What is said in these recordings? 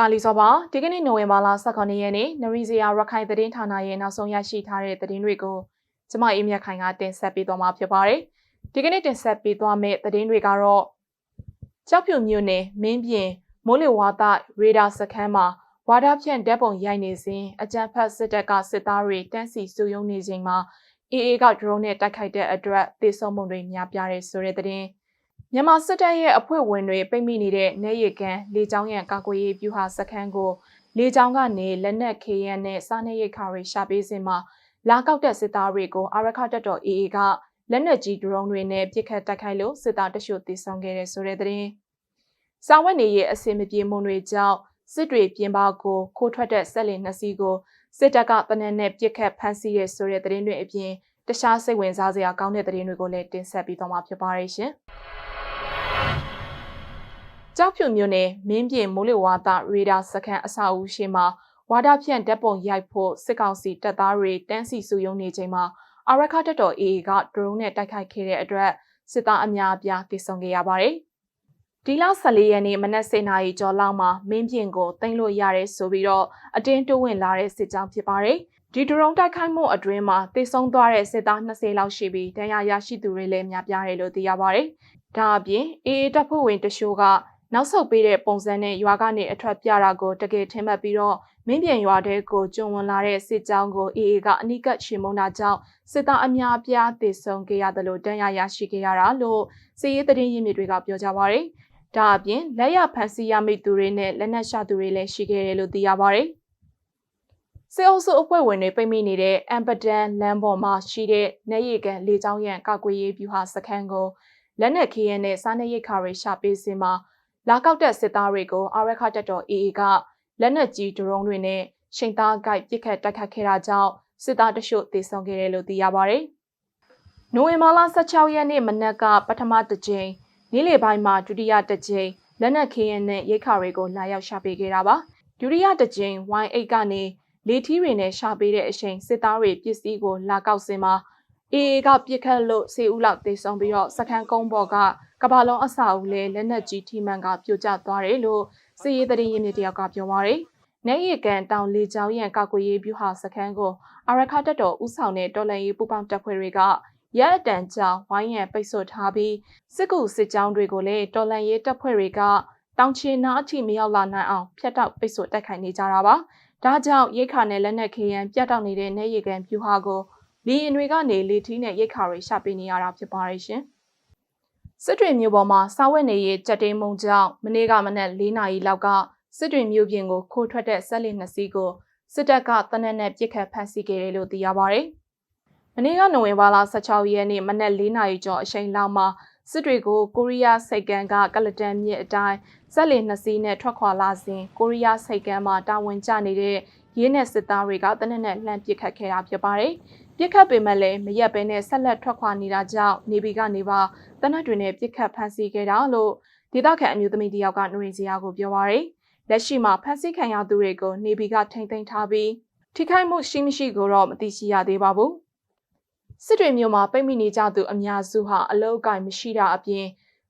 တာလီစောပါဒီကနေ့နိုဝင်ဘာလ18ရက်နေ့နရီဇီယာရခိုင်သတင်းဌာနရဲ့နောက်ဆုံးရရှိထားတဲ့သတင်းတွေကိုကျမအေးမြတ်ခိုင်ကတင်ဆက်ပေးသွားမှာဖြစ်ပါတယ်ဒီကနေ့တင်ဆက်ပေးသွားမယ့်သတင်းတွေကတော့ကြောက်ဖြူမြို့နယ်မင်းပြင်မိုးလေဝါသရေဒါစခန်းမှာဝါဒဖြန့်ဓာတ်ပုံရိုက်နေစဉ်အကြမ်းဖက်စစ်တပ်ကစစ်သားတွေတန်းစီစုယုံနေချိန်မှာအေအေကဒရုန်းနဲ့တိုက်ခိုက်တဲ့အတွက်သေဆုံးမှုတွေများပြားတဲ့ဆိုတဲ့သတင်း မြန်မာစစ်တပ်ရဲ့အဖွဲ့ဝင်တွေပိတ်မိနေတဲ့နေရီကန်လေကြောင်းရန်ကာကွယ်ရေးဗျူဟာစခန်းကိုလေကြောင်းကနေလက်နက်ခေရန်နဲ့စားနပ်ရိက္ခာတွေရှာပေးစဉ်မှာလာကောက်တဲ့စစ်သားတွေကိုအာရခတပ်တော် AA ကလက်နက်ကြီးဒရုန်းတွေနဲ့ပစ်ခတ်တိုက်ခိုက်လို့စစ်သားတချို့သေဆုံးခဲ့တဲ့ဆိုတဲ့သတင်း။စာဝတ်နေရဲ့အစင်မပြေမှုတွေကြောင့်စစ်တွေပြင်ပကိုခိုးထွက်တဲ့ဆက်လင်နှစ်စီးကိုစစ်တပ်ကတနက်နဲ့ပစ်ခတ်ဖမ်းဆီးရဲဆိုတဲ့သတင်းတွေအပြင်တခြားစိတ်ဝင်စားစရာကောင်းတဲ့သတင်းတွေကိုလည်းတင်ဆက်ပေးသွားမှာဖြစ်ပါတယ်ရှင်။ ကြောက်ဖြူမြို့နယ်မင်းပြင်မိုးလေဝါသရေဒါစခန်းအဆောက်အဦရှိမှာဝါဒဖြန့်ဓာတ်ပုံရိုက်ဖို့စစ်ကောင်စီတပ်သားတွေတန်းစီစုယုံနေချိန်မှာအာရခတပ်တော် AA ကဒရုန်းနဲ့တိုက်ခိုက်ခဲ့တဲ့အတွက်စစ်သားအများအပြားတိုက်ဆုံခဲ့ရပါတယ်။ဒီလ14ရက်နေ့မနက်7:00နာရီကျော်လောက်မှာမင်းပြင်ကိုတင်လို့ရတဲ့ဆိုပြီးတော့အတင်းတိုးဝင်လာတဲ့စစ်ကြောင်းဖြစ်ပါတယ်။ဒီဒရုန်းတိုက်ခိုက်မှုအတွင်းမှာတိစုံသွားတဲ့စစ်သား20လောက်ရှိပြီးဒဏ်ရာရရှိသူတွေလည်းများပြားတယ်လို့သိရပါတယ်။ ဒါအပြင် AA တပ်ဖွဲ့ဝင်တချို့ကနောက်ဆုတ်ပေးတဲ့ပုံစံနဲ့ရွာကနေအထွက်ပြတာကိုတကယ်ထင်မှတ်ပြီးတော့မင်းပြန်ရွာတဲ့ကိုကျွံဝင်လာတဲ့စစ်ကြောင်းကို AA ကအနိကတ်ချေမုန်းတာကြောင့်စစ်သားအများပြားသေဆုံးခဲ့ရတယ်လို့တန်ရာရရှိခဲ့ရတာလို့စစ်ရေးသတင်းရင်းမြစ်တွေကပြောကြပါရယ်။ဒါအပြင်လက်ရဖန်စီရမိသူတွေနဲ့လက်နက်ရှာသူတွေလည်းရှိခဲ့တယ်လို့သိရပါရယ်။စေအုပ်စုအဖွဲ့ဝင်တွေပိတ်မိနေတဲ့အမ်ပဒန်လမ်းပေါ်မှာရှိတဲ့နေရီကန်လေကြောင်းရန်ကာကွယ်ရေးဗျူဟာစခန်းကို လက်နက်ခီးရဲနဲ့စားနပ်ရိက္ခာတွေရှာပေးစင်မှာလာကောက်တဲ့စစ်သားတွေကိုအာရခတပ်တော် AA ကလက်နက်ကြီးဒရုန်းတွေနဲ့ချိန်သားဂိုက်ပစ်ခတ်တိုက်ခတ်ခဲ့တာကြောင့်စစ်သားတချို့သေဆုံးခဲ့တယ်လို့သိရပါဗျ။နိုဝင်ဘာလ16ရက်နေ့မနက်ကပထမတစ်ကြိမ်နေ့လယ်ပိုင်းမှာဒုတိယတစ်ကြိမ်လက်နက်ခင်းရဲနဲ့ရိတ်ခါတွေကိုလာရောက်ရှာပေးခဲ့တာပါ။ဒုတိယတစ်ကြိမ် Y8 ကနေလေထီးတွေနဲ့ရှာပေးတဲ့အချိန်စစ်သားတွေပစ္စည်းကိုလာကောက်စင်မှာ အေအေကပြစ်ခတ်လို့စေဦးလောက်သေဆုံးပြီးတော့စခန်းကုန်းပေါ်ကကဘာလုံးအစာအုပ်လဲလက်နက်ကြီးထိမှန်ကပြိုကျသွားတယ်လို့စစ်ရေးသတင်းရင်းမြစ်တယောက်ကပြောပါရယ်။နေရီကန်တောင်လေချောင်းရန်ကောက်ကွေရေးဗျူဟာစခန်းကိုအာရခတက်တော်ဥဆောင်တဲ့တော်လန်ရေးပူပေါင်းတပ်ဖွဲ့တွေကရဲအတန်ကြောင်ဝိုင်းရန်ပိတ်ဆို့ထားပြီးစစ်ကူစစ်ကြောင်းတွေကိုလည်းတော်လန်ရေးတပ်ဖွဲ့တွေကတောင်ချီနာအထိမရောက်လာနိုင်အောင်ဖျက်တောက်ပိတ်ဆို့တိုက်ခိုက်နေကြတာပါ။ဒါကြောင့်ရိတ်ခါနဲ့လက်နက်ခေရန်ပြတ်တောက်နေတဲ့နေရီကန်ဗျူဟာကို လီရင်တွေကနေလေထီးနဲ့ရိတ်ခါတွေရှာပေးနေရတာဖြစ်ပါရဲ့ရှင်။စစ်တွေမြို့ပေါ်မှာစားဝတ်နေရေးကြက်တိန်မုံကြောင့်မနေ့ကမနက်၄နာရီလောက်ကစစ်တွေမြို့ပြင်ကိုခိုးထွက်တဲ့ဆက်လီနှစ်စီးကိုစစ်တပ်ကတနက်နဲ့ပြစ်ခတ်ဖမ်းဆီးခဲ့တယ်လို့သိရပါဗျ။မနေ့ကနိုဝင်ဘာလ16ရက်နေ့မနက်၄နာရီကျော်အချိန်လောက်မှာစစ်တွေကိုကိုရီးယားစိတ်ကမ်းကကလတန်မြစ်အတိုင်းဆက်လီနှစ်စီးနဲ့ထွက်ခွာလာစဉ်ကိုရီးယားစိတ်ကမ်းမှာတာဝန်ကျနေတဲ့ရင်းနဲ့စစ်သားတွေကတနက်နဲ့လှမ်းပစ်ခတ်ခဲ့တာဖြစ်ပါတယ်။ ပြစ်ခတ်ပေမဲ့လည်းမရက်ဘဲနဲ့ဆက်လက်ထွက်ခွာနေတာကြောင့်နေပြည်ကနေပါတနက်တွေနဲ့ပြစ်ခတ်ဖမ်းဆီးခဲ့တာလို့ဒေသခံအမျိုးသမီးတယောက်ကနှွေစရာကိုပြောပါရယ်လက်ရှိမှာဖမ်းဆီးခံရသူတွေကိုနေပြည်ကထိမ့်သိမ်းထားပြီးထိခိုက်မှုရှိမရှိကိုတော့မသိရှိရသေးပါဘူးစစ်တွေမျိုးမှာပိတ်မိနေကြသူအများစုဟာအလောက်ကိုင်းမရှိတာအပြင်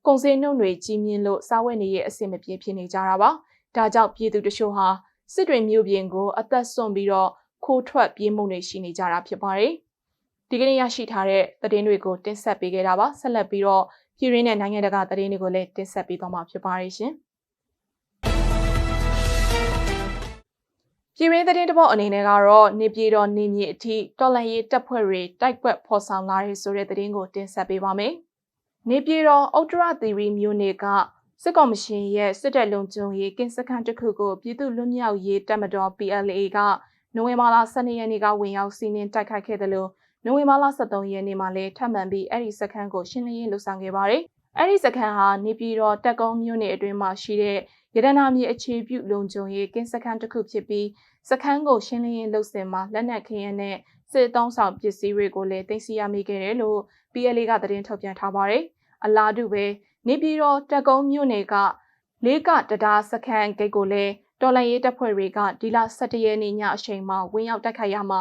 ကုန်စည်နှုန်းတွေကြီးမြင့်လို့စားဝတ်နေရေးအဆင်မပြေဖြစ်နေကြတာပါဒါကြောင့်ပြည်သူတချို့ဟာစစ်တွေမျိုးပြင်ကိုအသက်ဆွန့်ပြီးတော့ ခိုးထွက်ပြေးမှုတွေရှိနေကြတာဖြစ်ပါတယ်။ဒီကနေ့ရရှိထားတဲ့သတင်းတွေကိုတင်ဆက်ပေးခဲ့တာပါ။ဆက်လက်ပြီးတော့ပြည်ရင်းနဲ့နိုင်ငံတကာသတင်းတွေကိုလည်းတင်ဆက်ပေးသွားမှာဖြစ်ပါတယ်ရှင်။ပြည်ရင်းသတင်းတပုတ်အနေနဲ့ကတော့နေပြည်တော်နေမြေအထိတော်လန်ရေးတပ်ဖွဲ့တွေတိုက်ပွဲဖော်ဆောင်လာတဲ့ဆိုတဲ့သတင်းကိုတင်ဆက်ပေးပါမယ်။နေပြည်တော်ဥတ္တရသီရီမြို့နယ်ကစစ်ကော်မရှင်ရဲ့စစ်တပ်လုံခြုံရေးကင်းစခန်းတစ်ခုကိုပြည်သူ့လွတ်မြောက်ရေးတပ်မတော် PLA က နိုဝင်ဘာလ12ရက်နေ့ကဝင်ရောက်စီးနင်းတိုက်ခိုက်ခဲ့တယ်လို့နိုဝင်ဘာလ23ရက်နေ့မှာလည်းထပ်မံပြီးအဲ့ဒီစခန်းကိုရှင်းလင်းရေးလုပ်ဆောင်ခဲ့ပါတယ်။အဲ့ဒီစခန်းဟာနေပြည်တော်တက်ကုန်းမြို့နယ်အတွင်းမှာရှိတဲ့ရတနာမြေအခြေပြုလုံခြုံရေးကင်းစခန်းတစ်ခုဖြစ်ပြီးစခန်းကိုရှင်းလင်းရေးလုပ်စဉ်မှာလက်နက်ခင်းရနဲ့စစ်တောင်းဆောင်ပစ္စည်းတွေကိုလည်းတင်စီရမိခဲ့တယ်လို့ PLA ကသတင်းထုတ်ပြန်ထားပါတယ်။အလားတူပဲနေပြည်တော်တက်ကုန်းမြို့နယ်ကလေးကတဒါစခန်းဂိတ်ကိုလည်း တော်လှန်ရေးတပ်ဖွဲ့တွေကဒီလ17ရက်နေ့ညအချိန်မှာဝင်ရောက်တိုက်ခိုက်ရမှာ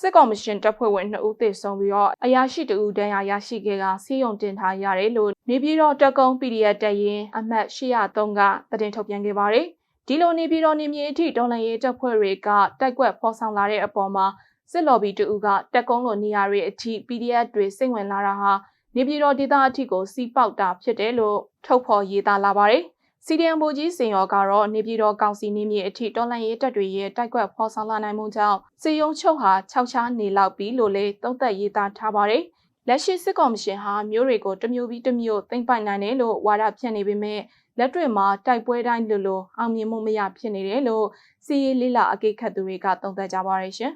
စစ်ကော်မရှင်တပ်ဖွဲ့ဝင်2ဦးသေဆုံးပြီးတော့အရာရှိ2ဦးဒဏ်ရာရရှိခဲ့ကစီးရုံတင်ထားရတယ်လို့နေပြည်တော်တက်ကုန်း PDF တပ်ရင်းအမှတ်803ကသတင်းထုတ်ပြန်ခဲ့ပါတယ်။ဒီလိုနေပြည်တော်နေမြေအထိတော်လှန်ရေးတပ်ဖွဲ့တွေကတိုက်ကွက်ဖော်ဆောင်လာတဲ့အပေါ်မှာစစ်လော်ဘီတူကတက်ကုန်းလိုနေရာတွေအထိ PDF တွေစိတ်ဝင်လာတာဟာနေပြည်တော်ဒေသအထိကိုစီးပေါက်တာဖြစ်တယ်လို့ထုတ်ဖော်ရေးသားလာပါတယ်။ စီဒီအမ်ဘူကြီးစင်ရောကတော့နေပြည်တော်ကောင်စီနေမြေအထိတော်လှန်ရေးတပ်တွေရဲ့တိုက်ကွက်ဖော်ဆောင်လာနိုင်မှုကြောင့်စီယုံချုပ်ဟာခြောက်ခြားနေလောက်ပြီလို့လည်းသုံးသပ်ရေးသားထားပါတယ်။လက်ရှိစစ်ကော်မရှင်ဟာမျိုးတွေကိုတမျိုးပြီးတမျိုးသိမ့်ပိုင်နိုင်တယ်လို့ဝါဒဖြန့်နေပေမဲ့လက်တွေ့မှာတိုက်ပွဲတိုင်းလိုလိုအောင်မြင်မှုမရဖြစ်နေတယ်လို့စီရေးလေးလာအကိတ်ခတ်သူတွေကသုံးသပ်ကြပါရရှင်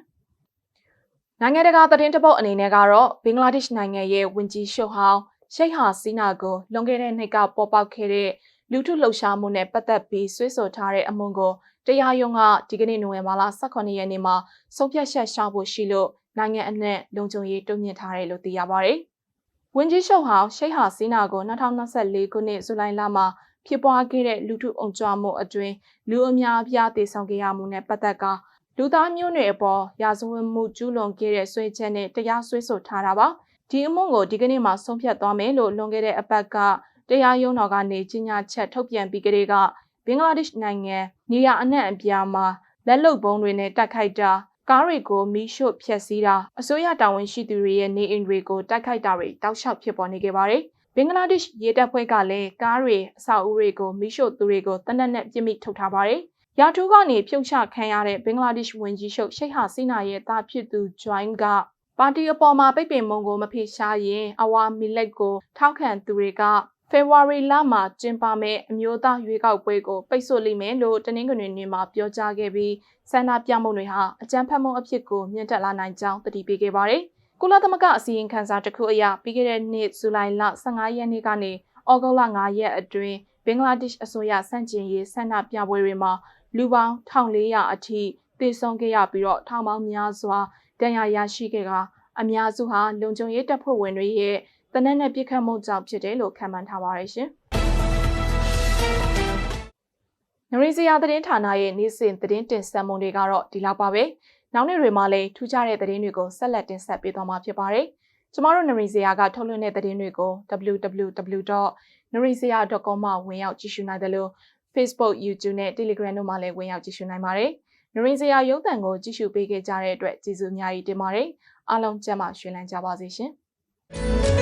။နိုင်ငံတကာသတင်းတပုတ်အနေနဲ့ကတော့ဘင်္ဂလားဒေ့ရှ်နိုင်ငံရဲ့ဝင်ကြီးရှုဟောင်းရှိတ်ဟာစီနာကိုလွန်ခဲ့တဲ့နှစ်ကပေါ်ပေါက်ခဲ့တဲ့ လူထုလှုပ်ရှားမှုနဲ့ပတ်သက်ပြီးဆွေးဆိုထားတဲ့အမုံကိုတရားရုံးကဒီကနေ့နိုဝင်ဘာလ18ရက်နေ့မှာဆုံးဖြတ်ချက်ရှာဖို့ရှိလို့နိုင်ငံအနှံ့လုံခြုံရေးတုံ့ပြန်ထားတယ်လို့သိရပါတယ်။ဝင်ကြီးရှုဟောင်းရှိတ်ဟာစီနာကို2024ခုနှစ်ဇူလိုင်လမှာဖြစ်ပွားခဲ့တဲ့လူထုအုံကြွမှုအတွင်းလူအများအပြားသေဆုံးခဲ့ရမှုနဲ့ပတ်သက်ကလူသားမျိုးနွယ်အပေါ်ရာဇဝတ်မှုကျူးလွန်ခဲ့တဲ့ဆွေးချက်နဲ့တရားစွဲဆိုထားတာပါဒီအမှုကိုဒီကနေ့မှဆုံးဖြတ်သွားမယ်လို့လွန်ခဲ့တဲ့အပတ်က တရားရုံးတော်ကနေကြီးညာချက်ထုတ်ပြန်ပြီးကလေးကဘင်္ဂလားဒေ့ရှ်နိုင်ငံနေရာအနှံ့အပြားမှာလက်လုံပုံးတွေနဲ့တိုက်ခိုက်တာကားတွေကိုမီးရှို့ဖျက်ဆီးတာအစိုးရတာဝန်ရှိသူတွေရဲ့နေအိမ်တွေကိုတိုက်ခိုက်တာတွေတောက်လျှောက်ဖြစ်ပေါ်နေခဲ့ပါတယ်ဘင်္ဂလားဒေ့ရှ်ရေတပ်ဖွဲ့ကလည်းကားတွေအဆောက်အဦတွေကိုမိရှို့သူတွေကိုတနက်နဲ့ပြစ်မိထုတ်ထားပါတယ်။ရာထူးကနေဖြုတ်ချခံရတဲ့ဘင်္ဂလားဒေ့ရှ်ဝန်ကြီးချုပ်ရှိတ်ဟာစီနာရဲ့တာဖြစ်သူဂျွိုင်းကပါတီအပေါ်မှာပိတ်ပင်မုံကိုမဖေရှားရင်အဝါမီလက်ကိုထောက်ခံသူတွေက ဖေဖော်ဝါရီလမှာကျင်းပမဲ့အမျိုးသားရွေးကောက်ပွဲကိုပိတ်ဆို့လိမ့်မယ်လို့တနင်္ဂနွေနေ့မှာပြောကြားခဲ့ပြီးဆန္ဒပြမှုတွေဟာအကြမ်းဖက်မှုအဖြစ်ကိုမြင့်တက်လာနိုင်ကြောင်းတတိပေးခဲ့ပါတယ်။ကုလသမဂ္ဂအစည်းအဝေးခန်းစာတစ်ခုအရပြီးခဲ့တဲ့နှစ်ဇူလိုင်လ15ရက်နေ့ကနေဩဂုတ်လ9ရက်အတွင်းဘင်္ဂလားဒေ့ရှ်အစိုးရစန့်ကျင်ရေးဆန္ဒပြပွဲတွေမှာလူပေါင်း1400အထိသေဆုံးခဲ့ရပြီးတော့ထောင်ပေါင်းများစွာဒဏ်ရာရရှိခဲ့ကအများစုဟာလုံခြုံရေးတပ်ဖွဲ့ဝင်တွေရဲ့ တနက်နဲ့ပြစ်ခတ်မှုကြောင့်ဖြစ်တယ်လို့ခန့်မှန်းထားပါတယ်ရှင်။နရီစီယာသတင်းဌာနရဲ့နေ့စဉ်သတင်းတင်ဆက်မှုတွေကတော့ဒီလောက်ပါပဲ။နောက်နေ့တွေမှာလည်းထူးခြားတဲ့သတင်းတွေကိုဆက်လက်တင်ဆက်ပေးသွားမှာဖြစ်ပါတယ်။ကျမတို့နရီဇေယကထုတ်လွှင့်တဲ့သတင်းတွေကို www.narizaya.com မှာဝင်ရောက်ကြည့်ရှုနိုင်တယ်လို့ Facebook, YouTube နဲ့ Telegram တို့မှာလည်းဝင်ရောက်ကြည့်ရှုနိုင်ပါတယ်။နရီဇေယရုပ်သံကိုကြည့်ရှုပေးခဲ့ကြတဲ့အတွက်ကျေးဇူးအများကြီးတင်ပါတယ်။အားလုံးကျမ်းမာရွှင်လန်းကြပါစေရှင်။